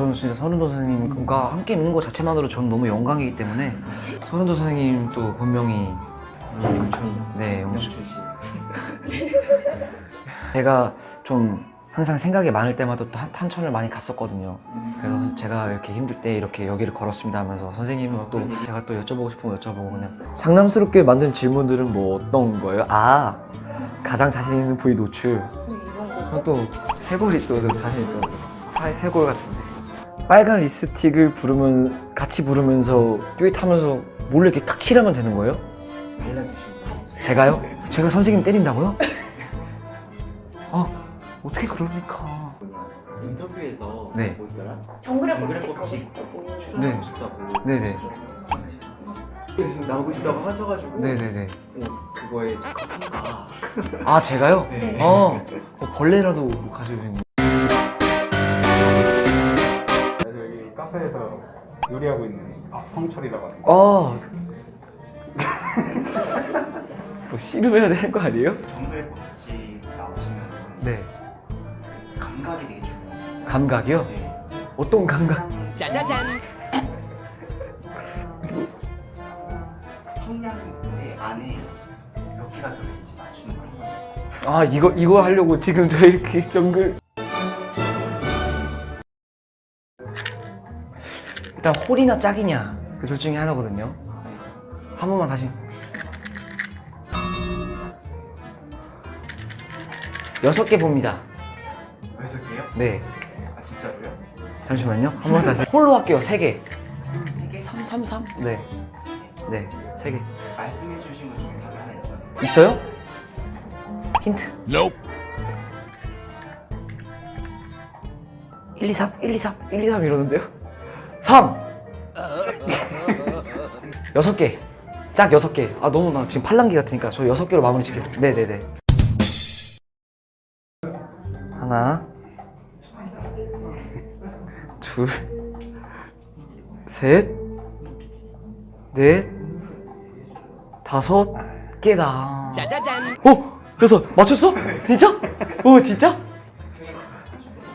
어, 저는 진짜 서른도 선생님과 함께 있는 것 자체만으로 저는 너무 영광이기 때문에 서른도 선생님 또 본명이 영춘. 네, 영춘. 제가 좀 항상 생각이 많을 때마다 또 한- 탄천을 많이 갔었거든요. 그래서 제가 이렇게 힘들 때 이렇게 여기를 걸었습니다 하면서 선생님은 또 제가 또 여쭤보고 싶으면 여쭤보고 그냥 장남스럽게 만든 질문들은 뭐 어떤 거예요? 아 가장 자신 있는 부위 노출. 네, 거. 어, 또 해골이 또 자신 있더라고요. 사이 해골 같은데. 빨간 립스틱을 부르면 같이 부르면서 듀엣하면서 몰래 이렇게 탁 칠하면 되는 거예요? 발라주시고 제가요? 제가 선생님 때린다고요? 아 어떻게 그러니까? 인터뷰에서 네. 뭐 있더라? 정글의 법칙 가고 법칙. 싶다고. 출연하고 네. 싶다고 네네. 그래서 나오고 싶다고 하셔가지고 네네네. 어, 그거에 아 제가요? 네. 어, 어, 벌레라도 있는. 요리하고 있는 아, 성철이라고 합니다. 어. 뭐 씨름해야 되는 거 아니에요? 정글의 법칙 나오시면 네. 감각이 되게 중요해요 감각이요? 네. 어떤 감각? 성냥의 안에 몇 개가 들어있는지 맞추는 걸 한번 아 이거 이거 하려고 지금 저 이렇게 정글 일단 홀이나 짝이냐? 그 둘 중에 하나거든요. 한 번만 다시. 여섯 개 봅니다. 여섯 개요? 네. 아 진짜로요? 잠시만요. 한 번 다시. 홀로 할게요. 세개. 세 개? 3, 3, 3? 네, 네, 세 개. 말씀해 주신 것 중에 답이 하나 있었어요. 있어요? 힌트. 1, 2, 3, 1, 2, 3, 1, 2, 3 이러는데요? 3! 여섯 개. 짝 여섯 개. 아, 너무 나 지금 팔랑기 같으니까 저 여섯 개로 마무리 짓게요. 네네네. 하나. 둘. 셋. 넷. 다섯 개다. 짜자잔. 어? 그래서 맞췄어? 진짜? 어, 진짜?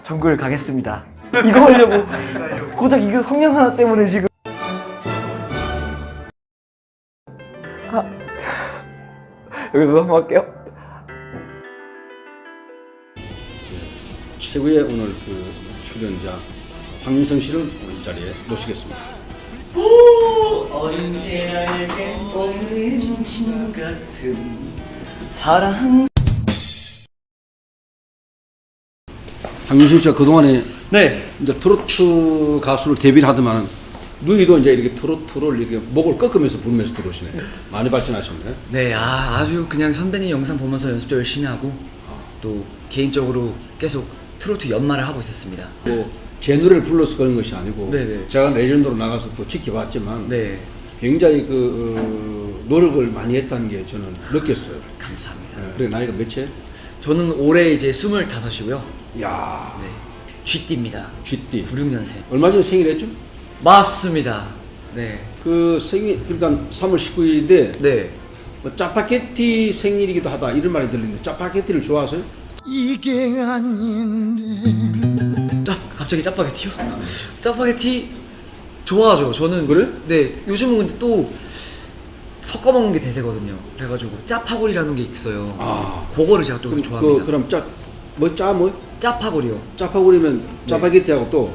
정글 가겠습니다. 이거 하려고 고작 이거 성냥 하나 때문에 지금. 아, 여기서 한번 할게요. 최고의 오늘 그 출연자 황윤성 씨를 오늘 이 자리에 모시겠습니다. 언제랄게 오는 친구 같은 사랑. 황윤성 씨가 그동안에 네. 이제 트로트 가수를 데뷔를 하더만은 누이도 이제 이렇게 트로트를 이렇게 목을 꺾으면서 부르면서 들어오시네. 많이 발전하셨네. 네, 아, 아주 그냥 선배님 영상 보면서 연습도 열심히 하고 또 개인적으로 계속 트로트 연말을 하고 있었습니다. 뭐제 노래를 불러서 그런 것이 아니고 네네. 제가 레전드로 나가서 또 지켜봤지만 네, 굉장히 그 어, 노력을 많이 했다는 게 저는 느꼈어요. 감사합니다. 네, 그래 나이가 몇째? 저는 올해 이제 25이고요. 야 네, 쥐띠입니다. 쥐띠. 96년생. 얼마 전에 생일했죠? 맞습니다. 네, 그 생일 그러니까 3월 19일인데 네. 뭐 짜파게티 생일이기도 하다 이런 말이 들리는데 짜파게티를 좋아하세요? 짜, 갑자기 짜파게티요? 짜파게티 좋아하죠. 저는 그래? 네, 요즘은 근데 또 섞어 먹는 게 대세거든요. 그래가지고 짜파구리라는 게 있어요. 아. 그거를 제가 또 그럼 좋아합니다. 그, 그럼 짜 뭐 짜 뭐 짜파구리요. 짜파구리면 짜파게티하고 또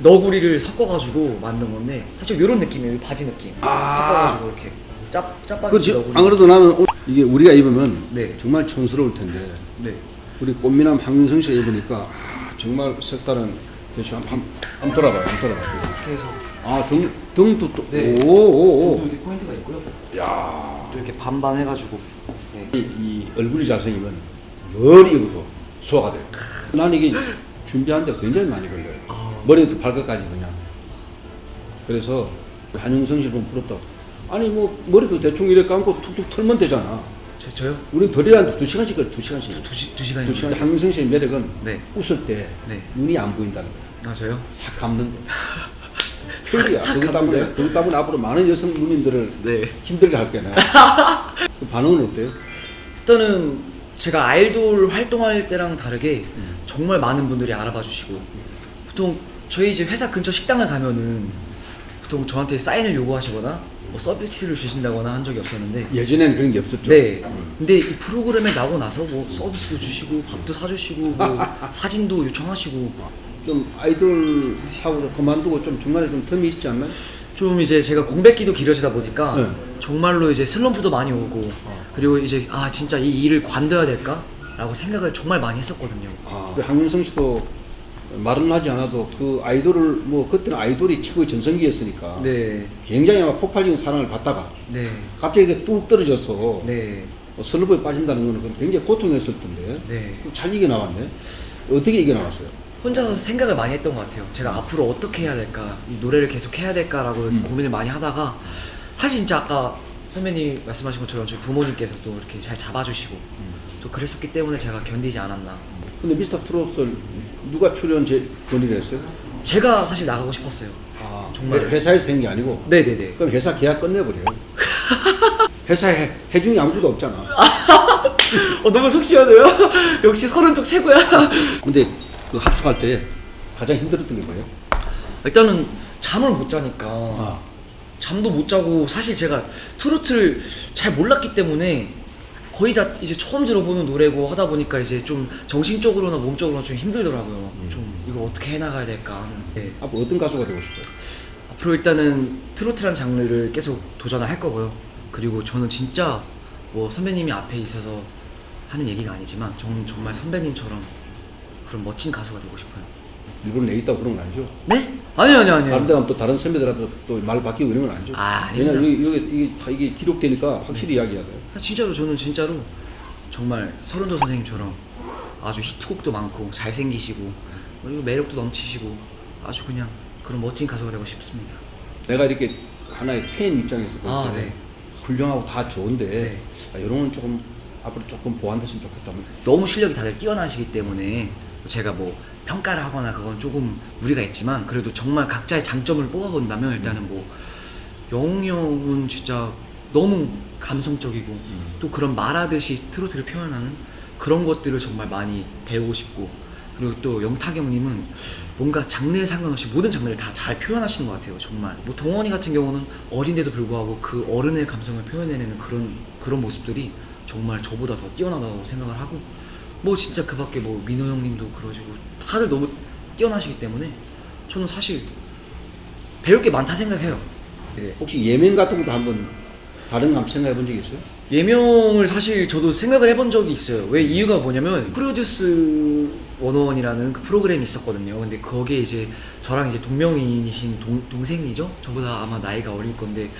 너구리를 섞어가지고 만든 건데 사실 이런 느낌이에요. 이 바지 느낌. 아. 섞어가지고 이렇게 짜 짜파게티 그렇지 너구리. 안 그래도 나는 오늘 이게 우리가 입으면 네. 정말 촌스러울 텐데 네. 우리 꽃미남 황윤성 씨가 입으니까 아, 정말 색다른 대충 한번 한번 돌아봐요 한번 돌아봐요 이렇게 해서 아등 등도 또 네. 오오오 이렇게 포인트가 있고요. 야. 또 이렇게 반반 해가지고. 네. 이, 이 얼굴이 잘생기면 뭘 입어도 소화가 돼요. 나는 이게 주- 준비하는데 굉장히 많이 걸려요. 머리부터 발끝까지 그냥. 그래서 한용성 씨 보면 부럽다. 아니 뭐 머리도 대충 이렇게 감고 툭툭 털면 되잖아. 저 저요? 우린 덜이라는데 두 시간씩 걸려 두 시간씩. 두, 시, 두 시간이 두 시간. 한용성 씨의 매력은 네. 웃을 때 네. 눈이 안 보인다는 거. 아 저요? 싹 감는 거. 특이야. 그것 때문에 그것 때문에 앞으로 많은 여성 누님들을 네. 힘들게 할게 나. 그 반응은 어때요? 일단은 제가 아이돌 활동할 때랑 다르게 정말 많은 분들이 알아봐 주시고 보통 저희 이제 회사 근처 식당을 가면은 보통 저한테 사인을 요구하시거나 뭐 서비스를 주신다거나 한 적이 없었는데 예전에는 그런 게 없었죠. 네. 근데 이 프로그램에 나오고 나서 뭐 서비스도 주시고 밥도 사주시고 뭐 사진도 요청하시고 좀 아이돌 하고 그만두고 좀 중간에 좀 텀이 있지 않나요? 좀 이제 제가 공백기도 길어지다 보니까 네. 정말로 이제 슬럼프도 많이 오고 그리고 이제 아 진짜 이 일을 관둬야 될까 라고 생각을 정말 많이 했었거든요. 아, 황윤성 씨도 말은 하지 않아도 그 아이돌을 뭐 그때는 아이돌이 최고의 전성기였으니까 네, 굉장히 아마 폭발적인 사랑을 받다가 네, 갑자기 뚝 떨어져서 네, 뭐 슬럼프에 빠진다는 거는 굉장히 고통이었을 텐데 네. 잘 이겨나왔네. 어떻게 이겨나왔어요? 혼자서 생각을 많이 했던 것 같아요. 제가 앞으로 어떻게 해야 될까, 이 노래를 계속 해야 될까라고 음. 고민을 많이 하다가 사실 진짜 아까 선배님 말씀하신 것처럼 저희 부모님께서 또 이렇게 잘 잡아주시고 음. 또 그랬었기 때문에 제가 견디지 않았나. 근데 미스터 트롯을 누가 출연 제 건의를 했어요? 제가 사실 나가고 싶었어요. 아, 정말. 회- 회사에서 한게 아니고 네네네. 그럼 회사 계약 끝내버려요. 회사에 해중이 아무도 없잖아. 어 너무 속 시원해요. 역시 서른 쪽 최고야. 근데 그 합숙할 때 가장 힘들었던 게 뭐예요? 일단은 잠을 못 자니까 아, 잠도 못 자고 사실 제가 트로트를 잘 몰랐기 때문에 거의 다 이제 처음 들어보는 노래고 하다 보니까 이제 좀 정신적으로나 몸적으로나 좀 힘들더라고요. 좀 이거 어떻게 해나가야 될까 하는. 네. 앞으로 어떤 가수가 되고 싶어요? 앞으로 일단은 트로트란 장르를 계속 도전을 할 거고요. 그리고 저는 진짜 뭐 선배님이 앞에 있어서 하는 얘기가 아니지만 저는 정말 선배님처럼 그런 멋진 가수가 되고 싶어요. 일부러 내 있다고 그런 건 아니죠? 네? 아니요 아니요 아니요. 다른 데 가면 또 다른 선배들한테 또말 바뀌고 이런 건 아니죠? 아, 아닙니다. 왜냐 이게, 이게, 이게, 다 이게 기록되니까 확실히 이야기해야 돼요. 진짜로 저는 진짜로 정말 서른도 선생님처럼 아주 히트곡도 많고 잘생기시고 그리고 매력도 넘치시고 아주 그냥 그런 멋진 가수가 되고 싶습니다. 내가 이렇게 하나의 팬 입장에서 볼 아, 때 네. 훌륭하고 다 좋은데 네. 아, 이런 건 조금 앞으로 조금 보완됐으면 좋겠다. 너무 실력이 다들 뛰어나시기 때문에 제가 뭐 평가를 하거나 그건 조금 무리가 있지만 그래도 정말 각자의 장점을 뽑아본다면 일단은 뭐 영웅 형은 진짜 너무 감성적이고 또 그런 말하듯이 트로트를 표현하는 그런 것들을 정말 많이 배우고 싶고 그리고 또 영탁 형님은 뭔가 장르에 상관없이 모든 장르를 다 잘 표현하시는 것 같아요 정말. 뭐 동원이 같은 경우는 어린데도 불구하고 그 어른의 감성을 표현해내는 그런 그런 모습들이 정말 저보다 더 뛰어나다고 생각을 하고 뭐 진짜 그 밖에 뭐 민호 형님도 그러시고 다들 너무 뛰어나시기 때문에 저는 사실 배울 게 많다 생각해요 네. 혹시 예명 같은 것도 한번 다른 거 한번 생각해 본 적 있어요? 예명을 사실 저도 생각을 해본 적이 있어요. 왜 이유가 뭐냐면 프로듀스 101이라는 그 프로그램이 있었거든요. 근데 거기에 이제 저랑 이제 동명이인이신 동, 동생이죠? 저보다 아마 나이가 어릴 건데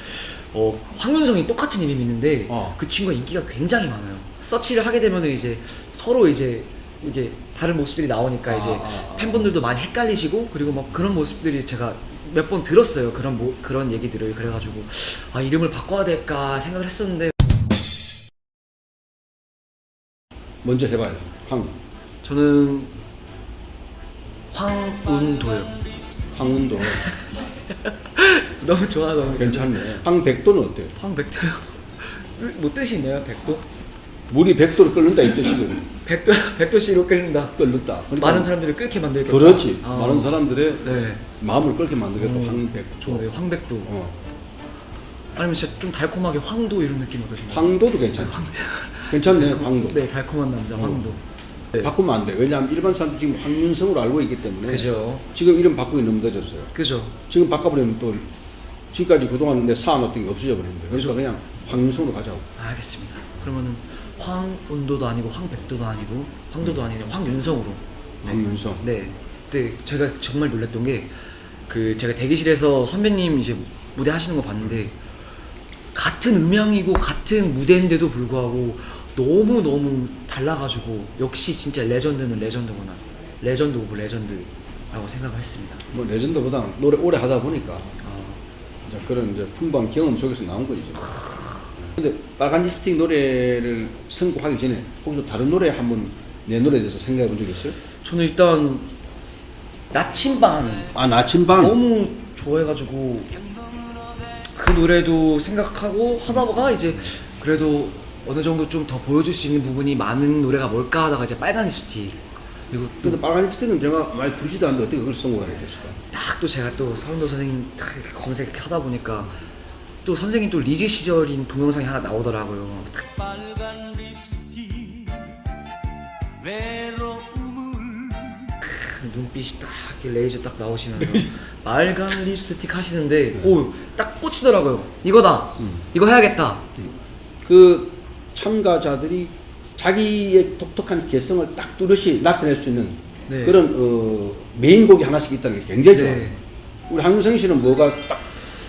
어, 황윤성이 똑같은 이름이 있는데 어. 그 친구가 인기가 굉장히 많아요. 서치를 하게 되면 이제 서로 이제 이게 다른 모습들이 나오니까 아, 이제 아, 아. 팬분들도 많이 헷갈리시고 그리고 막 그런 모습들이 제가 몇 번 들었어요. 그런 모, 그런 얘기들을 그래가지고 아 이름을 바꿔야 될까 생각을 했었는데 먼저 해봐요. 황 저는 황운도요. 황운도 너무 좋아 너무 괜찮네. 황백도는 어때요? 황백도요. 뜻- 뭐 뜻이 있나요? 백도? 물이 백도를 끓는다 이 뜻이거든. 백도 백도 씨로 끓는다. 끓는다. 그러니까 많은 사람들을 끓게 만들겠다. 그렇지. 아. 많은 사람들의 네. 마음을 끓게 만들겠다. 음, 황백도. 좋은데요. 황백도. 어. 아니면 진짜 좀 달콤하게 황도 이런 느낌 어떠신가요? 황도도 괜찮아. 괜찮네. 황도. 네, 달콤한 남자 황도. 네. 바꾸면 안 돼. 왜냐하면 일반 사람들 지금 황윤성으로 알고 있기 때문에 그죠. 지금 이름 바꾸기 너무 늦었어요. 그죠. 지금 바꿔버리면 또 지금까지 그동안 내 쌓아놨던 게 없어져 버립니다. 그래서 그냥 황윤성으로 가자고. 알겠습니다. 그러면은 황운도도 아니고 황백도도 아니고 황도도 아니고 황윤성으로. 네. 황윤성. 네. 그때 제가 정말 놀랐던 게 그 제가 대기실에서 선배님 이제 무대 하시는 거 봤는데 같은 음향이고 같은 무대인데도 불구하고 너무 너무 달라가지고 역시 진짜 레전드는 레전드구나. 레전드 오브 레전드라고 생각을 했습니다. 뭐 레전드보다 노래 오래 하다 보니까 아, 이제 그런 이제 풍부한 경험 속에서 나온 거죠. 근데 빨간 립스틱 노래를 선곡하기 전에 혹시 또 다른 노래 한번 내 노래에 대해서 생각해 본 적 있어요? 저는 일단 나침반 아 나침반. 너무 좋아해가지고 그 노래도 생각하고 하다가 이제 그래도 어느 정도 좀 더 보여줄 수 있는 부분이 많은 노래가 뭘까 하다가 이제 빨간 립스틱 이거 근데 빨간 립스틱은 제가 많이 부르지도 않는데 어떻게 그걸 성공하게 됐을까? 딱 또 제가 또 서른도 선생님 딱 이렇게 검색하다 보니까 또 선생님 또 리즈 시절인 동영상이 하나 나오더라고요. 빨간 립스틱 외로움을 눈빛이 딱 이렇게 레이저 딱 나오시면서 빨간 립스틱 하시는데 오 딱 꽂히더라고요. 이거다. 이거 해야겠다. 그 참가자들이 자기의 독특한 개성을 딱 뚜렷이 나타낼 수 있는 네. 그런 어, 메인곡이 하나씩 있다는 게 굉장히 네. 좋아요. 우리 황윤성 씨는 뭐가 딱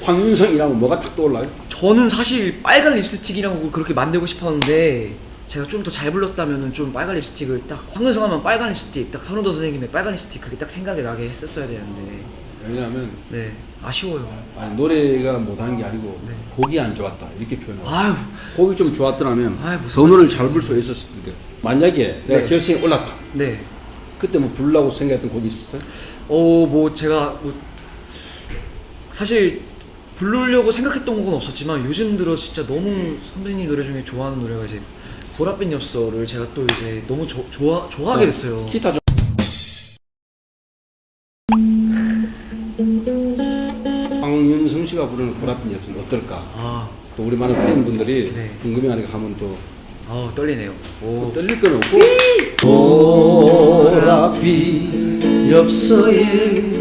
황윤성이라면 뭐가 딱 떠올라요? 저는 사실 빨간 립스틱이라고 그렇게 만들고 싶었는데 제가 좀 더 잘 불렀다면은 좀 빨간 립스틱을 딱 황은성 하면 빨간 립스틱 딱 선우도 선생님의 빨간 립스틱 그게 딱 생각이 나게 했었어야 되는데 왜냐하면 네 아쉬워요. 아니, 노래가 못한 게 아니고 네. 곡이 안 좋았다 이렇게 표현하고 아유 곡이 좀 좋았더라면 아이, 무슨 더 노래를 말씀이세요. 잘 부를 수 있었을 텐데 만약에 내가 네. 결승에 올랐다 네. 그때 뭐 부르려고 생각했던 곡이 있었어요? 어, 뭐 제가 뭐 사실 부르려고 생각했던 곡은 없었지만 요즘 들어 진짜 너무 선배님 노래 중에 좋아하는 노래가 이제 보랏빛 엽서를 제가 또 이제 너무 조, 좋아 좋아하게 됐어요. 기타 좀 씨가 부르는 보랏빛 엽서는 어떨까? 아, 또 우리 많은 팬분들이 네. 궁금해하니까 하면 또아 떨리네요. 뭐 오. 떨릴 건 없고 보랏빛 엽서에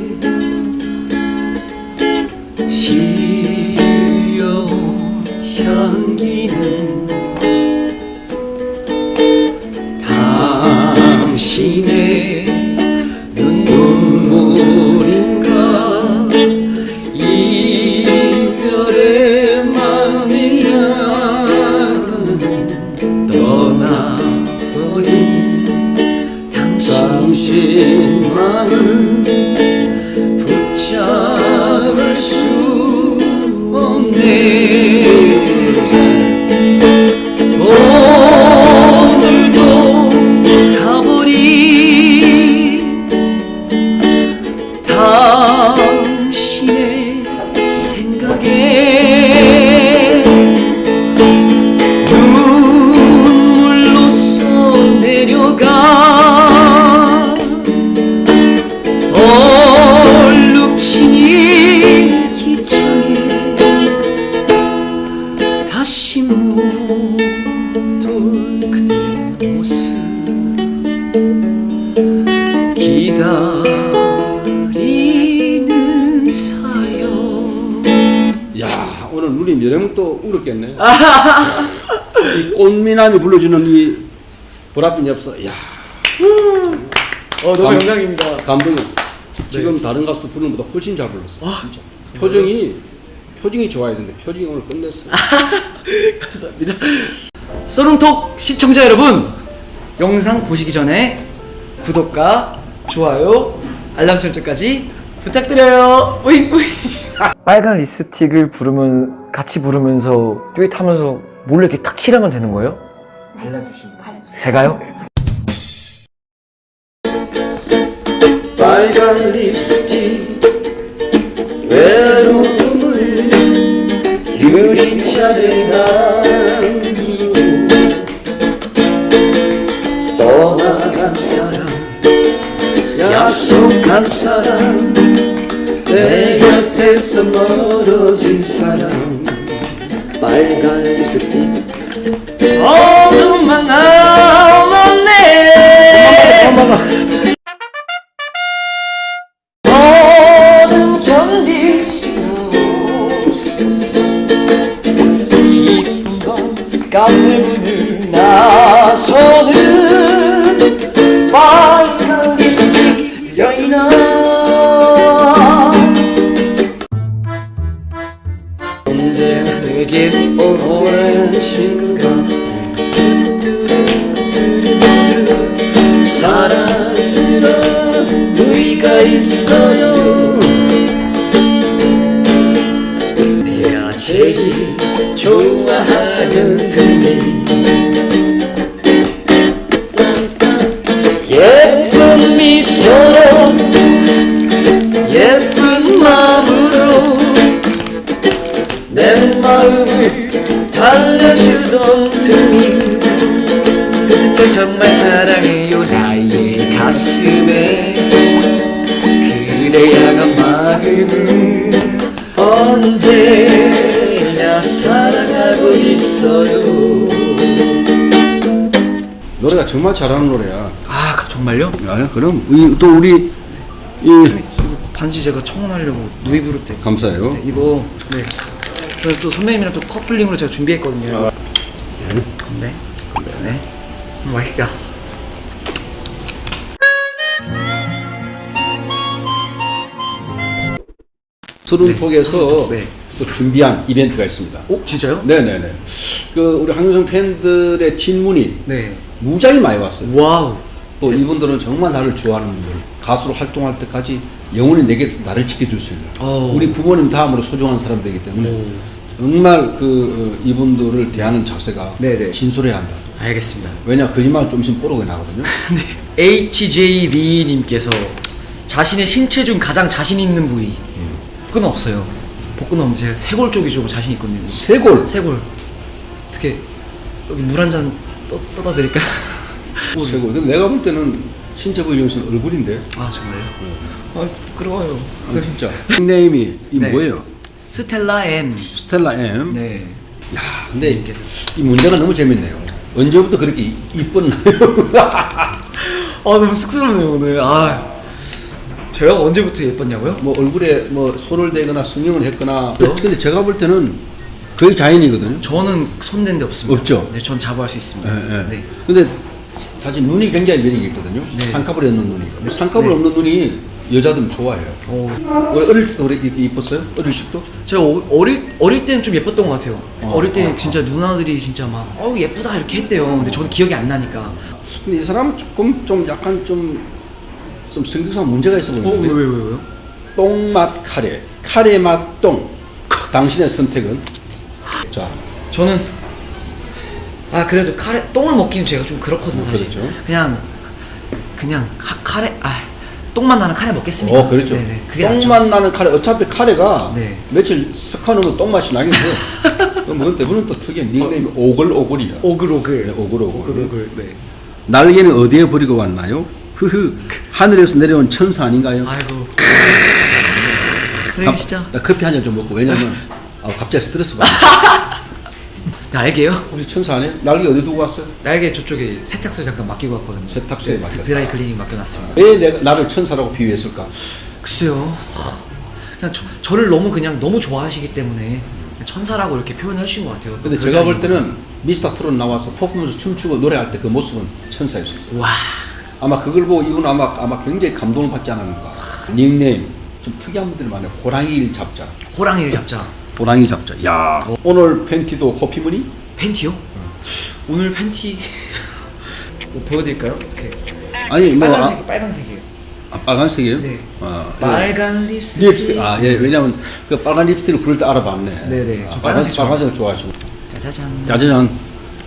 꽃미남이 불러주는 이 보랏빛 엽서 야어 너무 영광입니다 감동이 지금 다른 가수도 부르는 것보다 훨씬 잘 불렀어 진짜 표정이 표정이 좋아야 되는데 표정이 오늘 끝냈어 감사합니다. 소름톡 시청자 여러분, 영상 보시기 전에 구독과 좋아요, 알람 설정까지 부탁드려요. 오잉 오잉. 빨간 립스틱을 부르면 같이 부르면서 듀엣하면서 몰래 이렇게 탁 칠하면 되는 거예요? 발라주시면 제가요? 빨간 립스틱 외로움을 유리잔에 남기고 떠나간 사람 약속한 사람 내 곁에서 멀어진 사람. 빨간 립스틱. 어둠 만 남았네. 어둠 견딜 수가 없었어. 기쁜 건 까불문을 나서 정말 잘하는 노래야. 아 그- 정말요? 아, 그럼 이, 또 우리 이 반지 제가 청혼하려고 누이 부를 때 감사해요. 네, 이거 네. 저는 또 선배님이랑 또 커플링으로 제가 준비했거든요. 건배. 네. 음, 맛있다. 서른폭에서 네. 또 준비한 이벤트가 있습니다. 오 진짜요? 네네네. 그 우리 황윤성 팬들의 질문이 네. 무지하게 많이 왔어요. 와우. 또 이분들은 정말 나를 좋아하는 분들, 가수로 활동할 때까지 영원히 내게 나를 지켜줄 수 있는 어. 우리 부모님 다음으로 소중한 사람들이기 때문에 오. 정말 그 어, 이분들을 대하는 자세가 네네. 진솔해야 한다. 알겠습니다. 왜냐 거짓말 좀 있으면 뽀록이 나거든요. HJ 리님께서 자신의 신체 중 가장 자신 있는 부위 복근 없어요. 복근 없는데 제가 쇄골 쪽이 좀 자신 있거든요. 쇄골. 쇄골 어떻게 여기 물 한 잔 떠다 드릴까요? 쇄골. 근데 내가 볼 때는 신체 부위 중에서 얼굴인데. 아 정말요? 아 부끄러워요. 아, 진짜. 닉네임이 이 네. 뭐예요? 스텔라 M. 스텔라 M. 네. 야, 근데 이 문제가 너무 재밌네요. 언제부터 그렇게 이- 이뻤나요? 아 너무 쑥스럽네요 오늘. 아 제가 언제부터 예뻤냐고요? 뭐 얼굴에 뭐 손을 대거나 성형을 했거나. 어? 근데 제가 볼 때는 거의 자연이거든요. 저는 손댄 데 없습니다. 없죠? 네, 전 자부할 수 있습니다. 예, 예. 네. 근데 사실 눈이 굉장히 매력이 있거든요. 네. 쌍꺼풀이 없는 눈이. 쌍꺼풀 네. 없는 눈이 여자들은 좋아해요. 오. 왜 어릴 때도 그렇게 이뻤어요? 어릴 적도? 제가 어, 어릴 어릴 때는 좀 예뻤던 것 같아요. 어, 어, 릴때 어, 진짜 누나들이 진짜 막 어우 예쁘다 이렇게 했대요. 근데 저는 기억이 안 나니까. 근데 이 사람은 조금 좀 약간 좀, 좀 성격상 문제가 있어 보이는데. 왜 왜요? 똥맛 카레, 카레 맛 똥. 당신의 선택은? 자, 저는 아 그래도 카레 똥을 먹기는 제가 좀 그렇거든요 어, 사실. 그렇죠. 그냥 그냥 카, 카레 아 똥만 나는 카레 먹겠습니다. 어, 그렇죠. 네네. 그게 낫죠. 똥맛 나는 카레, 어차피 카레가 네. 며칠 쓱하면 똥맛이 나겠죠. 뭐 대부분 또 특이한 닉네임이 오글오글이야. 오글오글. 네, 오글오글. 오글오글. 네. 날개는 어디에 버리고 왔나요? 흐흐. 하늘에서 내려온 천사 아닌가요? 아이고. 진짜. 나 커피 한 잔 좀 먹고 왜냐면 아, 갑자기 스트레스 받아. 날개요? 혹시 천사 아니에요? 날개 어디 두고 왔어요? 날개 저쪽에 세탁소 잠깐 맡기고 왔거든요. 세탁소에 네, 맡겼다. 드라이 클리닝 맡겨놨습니다. 왜 내가 나를 천사라고 비유했을까? 글쎄요. 그냥 저, 저를 너무 그냥 너무 좋아하시기 때문에 그냥 천사라고 이렇게 표현해 주신 것 같아요. 근데 그러지 제가 볼 때는 미스터 트롯 나와서 퍼포먼스 춤추고 노래할 때 그 모습은 천사였었어요. 와. 아마 그걸 보고 이분 아마 아마 굉장히 감동을 받지 않았는가. 닉네임 좀 특이한 분들이 많아요. 호랑이 잡자. 호랑이를 잡자. 호랑이 잡자. 야 오늘 팬티도 호피무늬? 팬티요? 오늘 팬티 뭐 보여드릴까요? 어떻게? 아니 뭐 빨간색 아, 빨간색이에요. 아, 빨간색이에요? 네. 아, 예. 빨간 립스틱. 립스틱. 아 예. 왜냐면 그 빨간 립스틱을 부를 때 알아봤네. 네네. 아, 저 빨간색 빨간색 빨간색을 좋아하시고. 짜자잔. 짜자잔.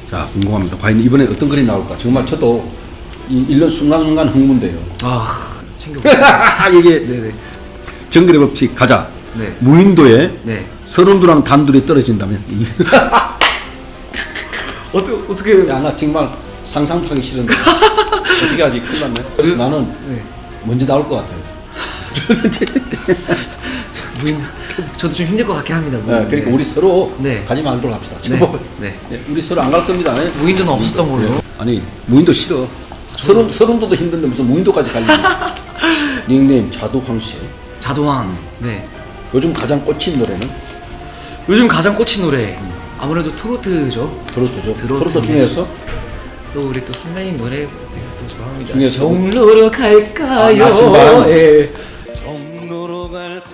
자 궁금합니다. 과연 이번에 어떤 글이 나올까? 정말 저도 이 1년 순간순간 흥분돼요. 아 챙겨. 이게 네네. 정글의 법칙 가자. 네. 무인도에 네. 서른두랑 단둘이 떨어진다면 어떻게 어떻게? 야 나 정말 상상도 하기 싫은데 어떻게 하지 큰일 났네 그래서 나는 네. 먼저 나올 것 같아요 무인. 저도 좀 힘들 것 같긴 합니다. 네. 그러니까 네. 우리 서로 네. 가지 말도록 합시다 네. 제발. 네. 네, 우리 서로 안 갈 겁니다 네. 무인도는 없었던 걸로. 아니 무인도 싫어 서른, 서른도도 힘든데 무슨 무인도까지 갈 일이 있어 닉네임 자두황 씨 자도왕. 네. 요즘 가장 꽂힌 노래는 요즘 가장 꽂힌 노래 아무래도 트로트죠. 트로트죠 트로트. 트로트 중에서 또 우리 또 선배님 노래 되게 또 좋아합니다. 중에서 종로로 갈까요? 아, 나침반. 예. 종로로 갈까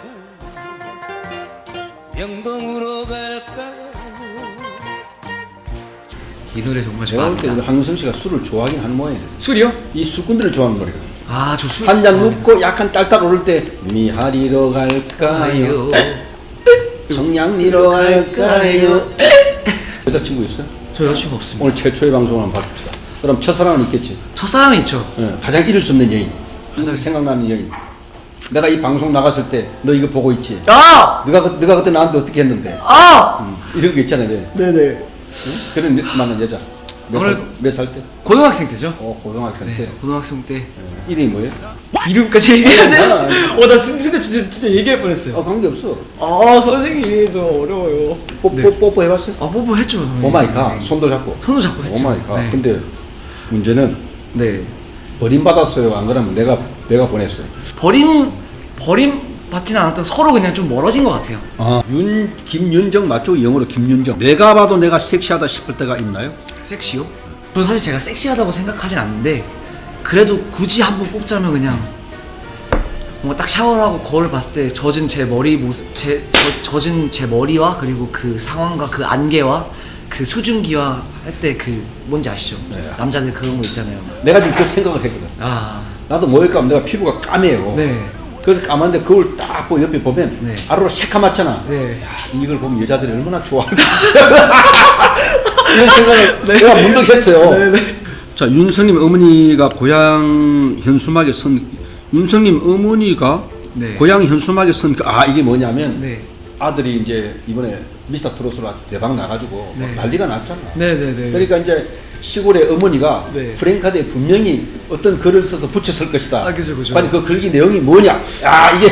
명동으로 갈까 이 노래 정말 제가 볼 좋아합니다. 황윤성 씨가 술을 좋아하긴 하는 모양이에요 술이요? 이 술꾼들을 좋아하는 노래거든요 아, 저 술. 한잔 눕고 약간 딸딸 오를 때 미하리로 갈까요? 정량리로 갈까요? 여자친구 있어요? 저 여자친구 없습니다. 오늘 최초의 방송을 한번 밝힙시다. 그럼 첫사랑은 있겠지? 첫사랑은 있죠. 예, 가장 잊을 수 없는 여인. 가장 생각나는 여인. 내가 이 방송 나갔을 때 너 이거 보고 있지? 아! 네가, 그- 네가 그때 나한테 어떻게 했는데? 아! 음, 이런 거 있잖아요. 왜? 네네. 응? 그런 여- 만난 여자. 아무래도- 몇살 때? 고등학생 때죠. 어 고등학생 때. 네, 고등학생 때 예. 이름이 뭐예요? 이름까지 얘기해야 괜찮아. 돼? 어나 순간 진짜 진짜 얘기할 뻔했어요. 어 관계 없어. 아 선생님 좀 어려워요. 뽀뽀 네. 뽀뽀 해봤어? 아 뽀뽀했죠 선생님. 오마이갓 네. 손도 잡고. 손도 잡고 했죠. 오마이갓. 네. 근데 문제는 네. 버림받았어요. 안 그러면 내가 내가 보냈어요. 버림 버림 받지는 않았던 서로 그냥 좀 멀어진 것 같아요. 아, 윤 김윤정 맞죠? 영어로 김윤정. 내가 봐도 내가 섹시하다 싶을 때가 있나요? 섹시요? 저는 사실 제가 섹시하다고 생각하진 않는데 그래도 굳이 한번 뽑자면 그냥 뭔가 딱 샤워를 하고 거울을 봤을 때 젖은 제 머리 모습 제 저, 젖은 제 머리와 그리고 그 상황과 그 안개와 그 수증기와 할 때 그 뭔지 아시죠? 네. 남자들 그런 거 있잖아요. 내가 지금 그 생각을 했거든. 아, 나도 뭐일까 하면 내가 피부가 까매요. 네. 그래서 까만데 그걸 딱 보고 옆에 보면 네. 아로라 새카맣잖아. 네. 야, 이걸 보면 여자들이 얼마나 좋아할까. 이런 생각을 네. 내가 문득 했어요. 자, 윤성님 어머니가 고향 현수막에 선, 윤성님 어머니가 네. 고향 현수막에 선, 그- 아, 이게 뭐냐면 네. 아들이 이제 이번에 미스터 트롯으로 아주 대박 나가지고 막 네. 난리가 났잖아. 네네네. 그러니까 이제 시골의 어머니가 네. 프랭카드에 분명히 어떤 글을 써서 붙였을 것이다. 아, 그죠, 그죠. 아니 그 글기 내용이 뭐냐? 아 이게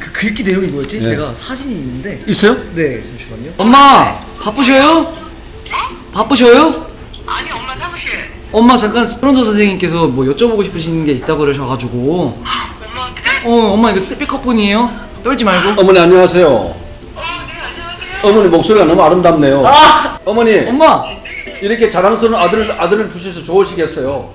그 글귀 내용이 뭐였지? 네. 제가 사진이 있는데 있어요? 네 잠시만요 엄마 바쁘셔요? 바쁘셔요? 아니 엄마 사무실 엄마 잠깐 프론도 선생님께서 뭐 여쭤보고 싶으신 게 있다고 그러셔가지고 엄마한테 어 엄마 이거 스피커폰이에요? 떨지 말고 어머니 안녕하세요. 어네 안녕하세요 어머니 목소리가 너무 아름답네요. 아! 어머니 엄마 이렇게 자랑스러운 아들을 아들을 두셔서 좋으시겠어요.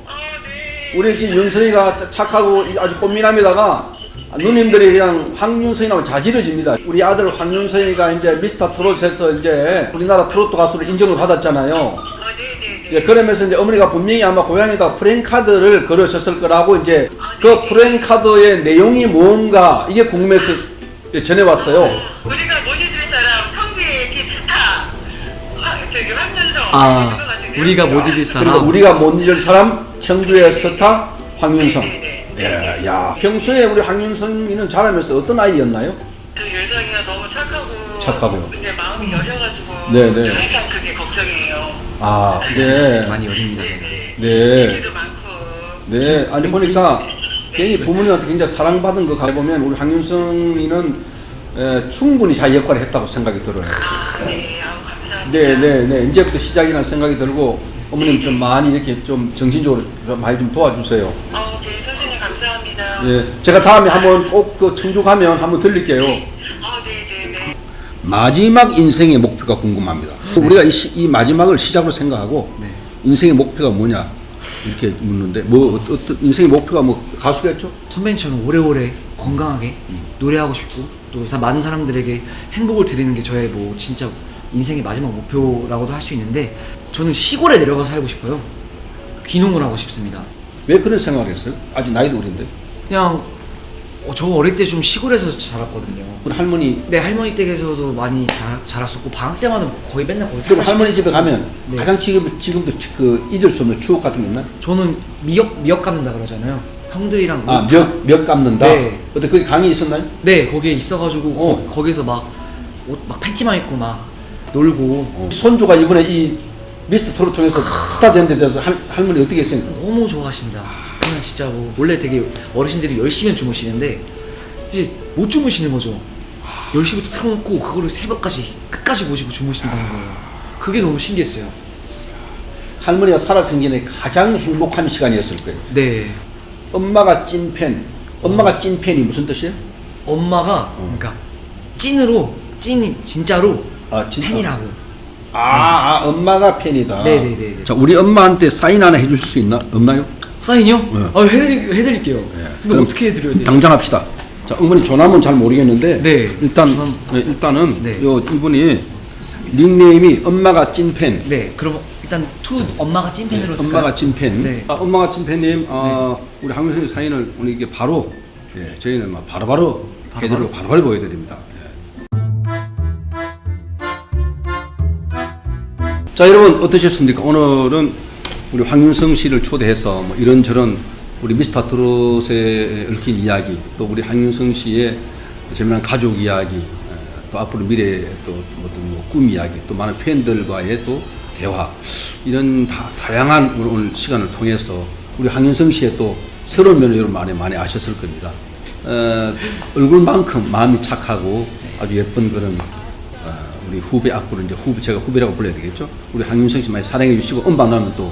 우리 지금 윤선이가 차- 착하고 아주 꽃미남이다가 누님들이 그냥 황윤선이라고 자지러집니다. 우리 아들 황윤선이가 이제 미스터 트롯에서 이제 우리나라 트로트 가수로 인정을 받았잖아요. 어 네네네 예, 그러면서 이제 어머니가 분명히 아마 고향에다 프랭카드를 걸으셨을 거라고 이제 그 프랭카드의 내용이 뭔가 이게 궁금해서 예, 전해왔어요. 우리가 모셔줄 사람 스타 아, 저기 황준성 아? 우리가 못 잊을 사람 그리고 우리가 못 잊을 사람 청주의 스타 황윤성. 네네 예, 야. 평소에 우리 황윤성이는 자라면서 어떤 아이였나요? 그 유성이가 너무 착하고 착하고요. 근데 마음이 여려가지고 네네. 항상 그게 걱정이에요 아, 네. 많이 어립니다 네. 얘기도 많고 네. 아니 보니까 괜히 부모님한테 굉장히 사랑받은 거 가해 보면 우리 황윤성이는 에, 충분히 자기 역할을 했다고 생각이 들어요. 아 네 아우 감사합니다 네, 네, 네. 이제부터 시작이라는 생각이 들고 어머님 좀 많이 이렇게 좀 정신적으로 좀 많이 좀 도와주세요. 아우 네 예, 제가 다음에 한번 꼭 그 청주 가면 한번 들릴게요. 아 네 네 네 마지막 인생의 목표가 궁금합니다. 우리가 이, 시- 이 마지막을 시작으로 생각하고 네. 인생의 목표가 뭐냐 이렇게 묻는데 뭐 어- 어떤 인생의 목표가 뭐 가수겠죠? 선배님처럼 오래오래 건강하게 노래하고 싶고 또 사- 많은 사람들에게 행복을 드리는 게 저의 뭐 진짜 인생의 마지막 목표라고도 할 수 있는데 저는 시골에 내려가서 살고 싶어요 귀농을 하고 싶습니다 왜 그런 생각을 했어요? 아직 나이도 어린데. 그냥 어, 저 어릴 때 좀 시골에서 자랐거든요 우리 할머니 네 할머니 댁에서도 많이 자, 자랐었고 방학 때마다 거의 맨날 거기 그럼 할머니 집에 가면 네. 가장 지금 지금도 그 잊을 수 없는 추억 같은 게 있나? 저는 미역 미역 감는다 그러잖아요 형들이랑 아, 옷 몇, 몇 감는다? 네. 어때, 거기 강의 있었나요? 네 거기에 있어가지고 어. 거, 기서 막 옷 막 팬티만 입고 막 놀고 손주가 이번에 이 미스터 트롯 통해서 스타 된 데 대해서 할, 할머니 어떻게 했어요? 너무 좋아하십니다. 그냥 진짜 뭐 원래 되게 어르신들이 10시면 주무시는데 이제 못 주무시는 거죠. 10시부터 틀어놓고 그거를 새벽까지 끝까지 보시고 주무신다는 거예요. 그게 너무 신기했어요. 할머니가 살아 생전에 가장 행복한 시간이었을 거예요. 네. 엄마가 찐팬. 엄마가 찐팬이 무슨 뜻이에요? 엄마가 그러니까 찐으로 찐이 진짜로 아, 진짜? 팬이라고. 아, 아, 엄마가 팬이다. 네네네네. 자, 우리 엄마한테 사인 하나 해주실 수 있나? 없나요? 사인이요? 네. 아 해드릴 해드릴게요. 근데 그럼 어떻게 해드려야 돼요? 당장 합시다. 자, 어머니 조남은 잘 모르겠는데 네. 일단 우선- 네, 일단은 네. 요 이분이 닉네임이 엄마가 찐팬. 네. 그럼 일단 투 엄마가 찐팬으로 쓸까요? 엄마가 찐팬. 네. 아, 엄마가 찐팬님, 아, 우리 황선생 사인을 오늘 이게 바로 예, 저희는 막 바로바로 해드리고 바로바로 보여드립니다. 예. 자, 여러분 어떠셨습니까? 오늘은 우리 황윤성 씨를 초대해서 뭐 이런저런 우리 미스터 트롯에 얽힌 이야기, 또 우리 황윤성 씨의 재미난 가족 이야기, 에, 또 앞으로 미래의 또 어떤 뭐 꿈 이야기, 또 많은 팬들과의 또 대화. 이런 다, 다양한 오늘 시간을 통해서 우리 황윤성 씨의 또 새로운 면을 여러분 많이 많이 아셨을 겁니다. 어, 얼굴만큼 마음이 착하고 아주 예쁜 그런 어, 우리 후배 앞으로 이제 후배 제가 후배라고 불러야 되겠죠. 우리 황윤성 씨 많이 사랑해 주시고 음반 나면 또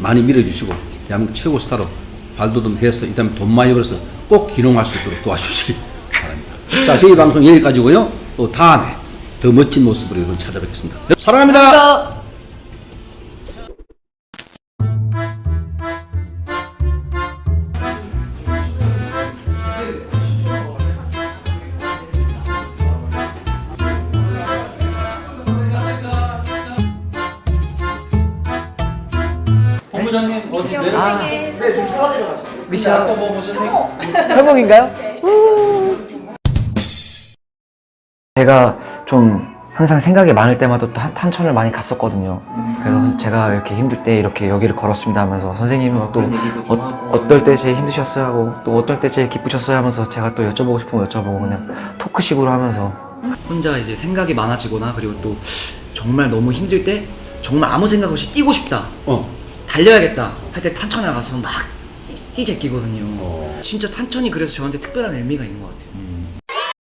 많이 밀어주시고 대한민국 최고 스타로 발돋움해서 이 다음에 돈 많이 벌어서 꼭 기능할 수 있도록 도와주시기 바랍니다. 자 저희 방송 여기까지고요. 또 다음에 더 멋진 모습으로 여러분 찾아뵙겠습니다. 사랑합니다. 네, 좀 찾아가시죠. 미션 성공. 성공인가요? 제가 좀 항상 생각이 많을 때마다 또 한, 탄천을 많이 갔었거든요. 그래서 제가 이렇게 힘들 때 이렇게 여기를 걸었습니다 하면서 선생님은 또 그런 얘기도 좀 어, 하고. 어 떨 때 제일 힘드셨어요 하고 또 어떨 때 제일 기쁘셨어요 하면서 제가 또 여쭤보고 싶으면 여쭤보고 그냥 토크식으로 하면서 혼자 이제 생각이 많아지거나 그리고 또 정말 너무 힘들 때 정말 아무 생각 없이 뛰고 싶다 어. 달려야겠다 할 때 탄천에 가서 막 뛰, 뛰제끼거든요. 어. 진짜 탄천이 그래서 저한테 특별한 의미가 있는 것 같아요